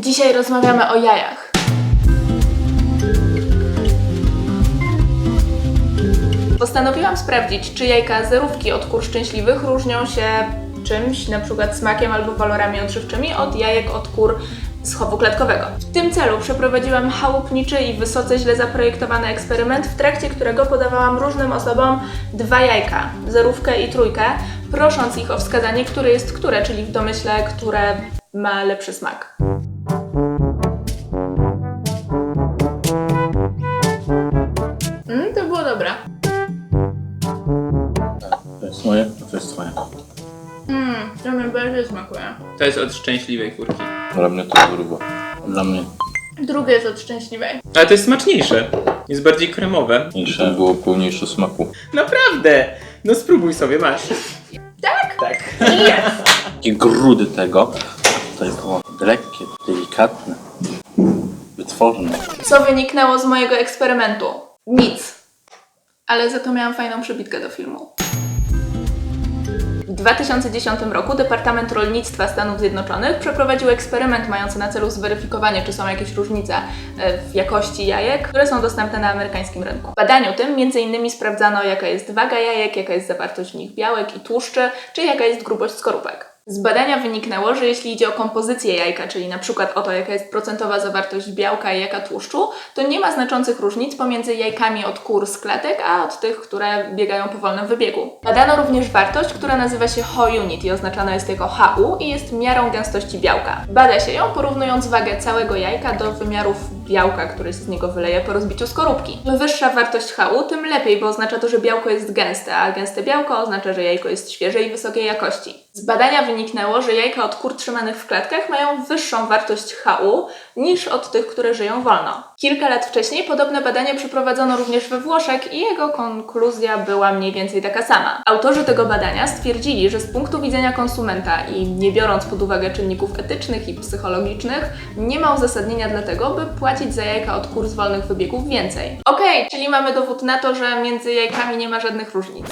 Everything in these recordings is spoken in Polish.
Dzisiaj rozmawiamy o jajach. Postanowiłam sprawdzić, czy jajka zerówki od kur szczęśliwych różnią się czymś, na przykład smakiem albo walorami odżywczymi od jajek od kur z chowu klatkowego. W tym celu przeprowadziłam chałupniczy i wysoce źle zaprojektowany eksperyment, w trakcie którego podawałam różnym osobom dwa jajka, zerówkę i trójkę, prosząc ich o wskazanie, które jest które, czyli w domyśle, które ma lepszy smak. To jest od szczęśliwej kurki. Dla mnie to jest grubo. Dla mnie Drugie jest od szczęśliwej. Ale to jest smaczniejsze. Jest bardziej kremowe. mniejsze było pełniejsze smaku. Naprawdę! No spróbuj sobie, masz. Tak? Tak. Takie grudy tego. To jest było lekkie, delikatne, wytworne. Co wyniknęło z mojego eksperymentu? Nic. Ale za to miałam fajną przebitkę do filmu. W 2010 roku Departament Rolnictwa Stanów Zjednoczonych przeprowadził eksperyment mający na celu zweryfikowanie, czy są jakieś różnice e, w jakości jajek, które są dostępne na amerykańskim rynku. W badaniu tym m.in. sprawdzano, jaka jest waga jajek, jaka jest zawartość w nich białek i tłuszczy, czy jaka jest grubość skorupek. Z badania wyniknęło, że jeśli idzie o kompozycję jajka, czyli na przykład o to, jaka jest procentowa zawartość białka i jaka tłuszczu, to nie ma znaczących różnic pomiędzy jajkami od kur z klatek, a od tych, które biegają po wolnym wybiegu. Badano również wartość, która nazywa się Ho-unit i oznaczana jest jako HU i jest miarą gęstości białka. Bada się ją porównując wagę całego jajka do wymiarów białka, który się z niego wyleje po rozbiciu skorupki. Im wyższa wartość HU, tym lepiej, bo oznacza to, że białko jest gęste, a gęste białko oznacza, że jajko jest świeże i wysokiej jakości. Z badania wyniknęło, że jajka od kur trzymanych w klatkach mają wyższą wartość HU niż od tych, które żyją wolno. Kilka lat wcześniej podobne badanie przeprowadzono również we Włoszech i jego konkluzja była mniej więcej taka sama. Autorzy tego badania stwierdzili, że z punktu widzenia konsumenta i nie biorąc pod uwagę czynników etycznych i psychologicznych, nie ma uzasadnienia dla tego, by płacić za jajka od kur z wolnych wybiegów więcej. Okej, czyli mamy dowód na to, że między jajkami nie ma żadnych różnic.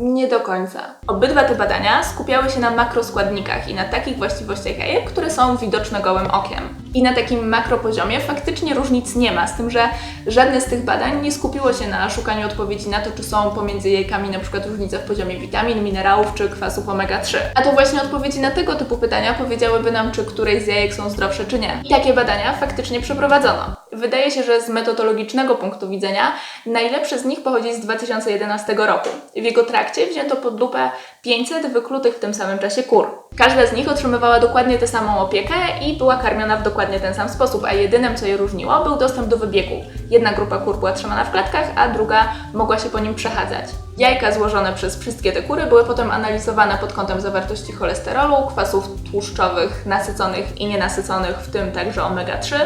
Nie do końca. Obydwa te badania skupiały się na makroskładnikach i na takich właściwościach jajek, które są widoczne gołym okiem. I na takim makropoziomie faktycznie różnic nie ma, z tym, że żadne z tych badań nie skupiło się na szukaniu odpowiedzi na to, czy są pomiędzy jajkami na przykład różnice w poziomie witamin, minerałów czy kwasów omega-3. A to właśnie odpowiedzi na tego typu pytania powiedziałyby nam, czy któreś z jajek są zdrowsze, czy nie. I takie badania faktycznie przeprowadzono. Wydaje się, że z metodologicznego punktu widzenia najlepszy z nich pochodzi z 2011 roku. W jego trakcie wzięto pod lupę 500 wyklutych w tym samym czasie kur. Każda z nich otrzymywała dokładnie tę samą opiekę i była karmiona w dokładnie ten sam sposób, a jedynym, co je różniło, był dostęp do wybiegu. Jedna grupa kur była trzymana w klatkach, a druga mogła się po nim przechadzać. Jajka złożone przez wszystkie te kury były potem analizowane pod kątem zawartości cholesterolu, kwasów tłuszczowych nasyconych i nienasyconych, w tym także omega-3,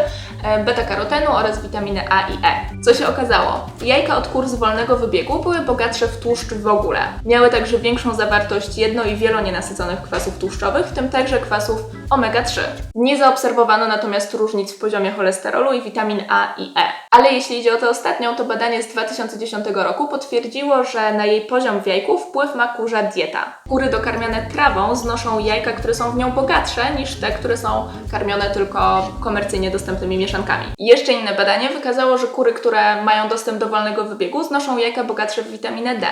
e, beta-karotenu oraz witaminy A i E. Co się okazało? Jajka od kur z wolnego wybiegu były bogatsze w tłuszcz w ogóle. Miały także większą zawartość jedno- i wielonienasyconych kwasów tłuszczowych, w tym także kwasów omega-3. Nie zaobserwowano natomiast różnic w poziomie cholesterolu i witamin A i E. Ale jeśli idzie o tę ostatnią, to badanie z 2010 roku potwierdziło, że na jej poziom w jajku wpływ ma kurza dieta. Kury dokarmiane trawą znoszą jajka, które są w nią bogatsze niż te, które są karmione tylko komercyjnie dostępnymi mieszankami. Jeszcze inne badanie wykazało, że kury, które mają dostęp do wolnego wybiegu, znoszą jajka bogatsze w witaminę D.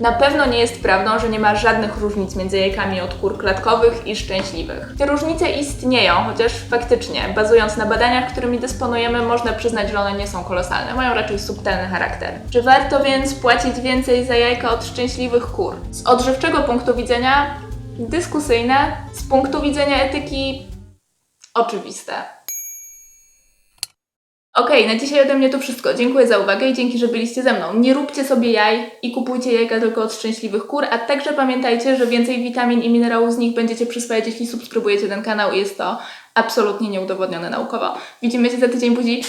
Na pewno nie jest prawdą, że nie ma żadnych różnic między jajkami od kur klatkowych i szczęśliwych. Te różnice istnieją, chociaż faktycznie, bazując na badaniach, którymi dysponujemy, można przyznać, że one nie są kolosalne, mają raczej subtelny charakter. Czy warto więc płacić więcej za jajka od szczęśliwych kur? Z odżywczego punktu widzenia dyskusyjne, z punktu widzenia etyki oczywiste. Okej, na dzisiaj ode mnie to wszystko. Dziękuję za uwagę i dzięki, że byliście ze mną. Nie róbcie sobie jaj i kupujcie jajka tylko od szczęśliwych kur, a także pamiętajcie, że więcej witamin i minerałów z nich będziecie przyswajać, jeśli subskrybujecie ten kanał i jest to absolutnie nieudowodnione naukowo. Widzimy się za tydzień, buzi.